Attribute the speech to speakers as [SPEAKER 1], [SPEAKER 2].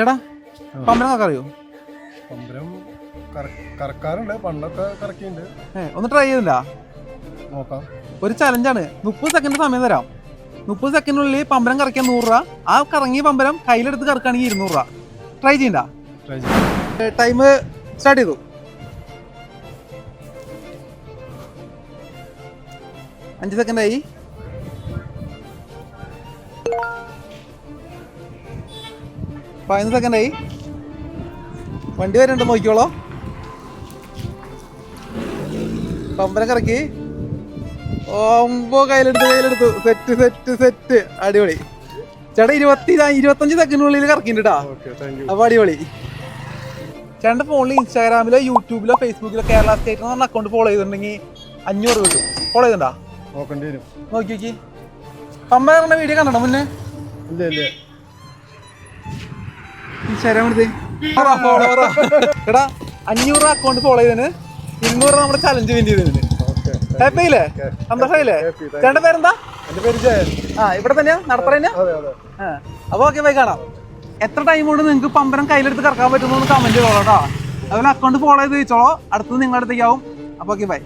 [SPEAKER 1] ചേട്ടാ പമ്പരം കറക്കാൻ അറിയോ
[SPEAKER 2] പമ്പരം കറ- കറക്കാറുണ്ട് പണ്ടൊക്കെ കറക്കിയിട്ടുണ്ട്
[SPEAKER 1] ഏ ഒന്ന് ട്രൈ ചെയ്തില്ല
[SPEAKER 2] നോക്കാം.
[SPEAKER 1] ഒരു ചലഞ്ചാണ് മുപ്പത് സെക്കൻഡ് സമയം തരാം. മുപ്പത് സെക്കൻഡിനുള്ളിൽ പമ്പരം കറക്കിയാൽ നൂറ് രൂപ. ആ കറങ്ങിയ പമ്പരം കയ്യിലെടുത്ത് കറക്കുകയാണെങ്കിൽ ഇരുന്നൂറ് രൂപ. ട്രൈ ചെയ്യണ്ട?
[SPEAKER 2] ട്രൈ ചെയ്യാം.
[SPEAKER 1] ടൈം സ്റ്റാർട്ട് ചെയ്തു. അഞ്ച് സെക്കൻഡ് ആയി. പതിനൊന്ന് സെക്കൻഡ് ആയി. വണ്ടി വരുന്നുണ്ട് നോക്കിക്കോളോ. പമ്പരം കറക്കി. ഓമ്പോ കയ്യിലെടുത്ത് കയ്യിലെടുത്തു. സെറ്റ് സെറ്റ് സെറ്റ് അടിപൊളി. ചേട്ടാ ഇരുപത്തി ഇരുപത്തഞ്ച് സെക്കൻഡിനുള്ളിൽ കറക്കിണ്ട് അപ്പൊ അടിപൊളി. ചേട്ടന്റെ ഫോണിൽ ഇൻസ്റ്റാഗ്രാമിലോ യൂട്യൂബിലോ ഫേസ്ബുക്കിലോ കേരള സ്റ്റേറ്റ് എന്ന് പറഞ്ഞ അക്കൗണ്ട് ഫോളോ ചെയ്തിട്ടുണ്ടെങ്കിൽ അഞ്ഞൂറ് കിട്ടും. ഫോളോ ചെയ്തിട്ടുണ്ടാ?
[SPEAKER 2] നോക്കേണ്ടി വരും.
[SPEAKER 1] നോക്കി നോക്കി. പമ്പ വീഡിയോ കണ്ടോ മുന്നേ?
[SPEAKER 2] ഇല്ല ഇല്ല.
[SPEAKER 1] എടാ അഞ്ഞൂറ് അക്കൗണ്ട് ഫോളോ ചെയ്തതിന് ഇരുന്നൂറ് നമ്മുടെ ചലഞ്ച് വിൻ ചെയ്തതിന്. ഹാപ്പിയില്ലേ സന്തോഷമായില്ലേ. ചേട്ടന്റെ പേരെന്താ? ആ ഇവിടെ തന്നെയാ? നടത്തറ അപ്പൊ ഓക്കെ പോയി കാണാം. എത്ര ടൈം കൊണ്ട് നിങ്ങൾക്ക് പമ്പരം കയ്യിലെടുത്ത് കറക്കാൻ പറ്റുന്നു കമന്റ് ചെയ്തോളൂ കേട്ടോ. അതുപോലെ അക്കൗണ്ട് ഫോളോ ചെയ്ത് ചോദിച്ചോളോ. അടുത്തത് നിങ്ങളുടെ അടുത്തേക്കാവും അപ്പൊ ഓക്കെ ബൈ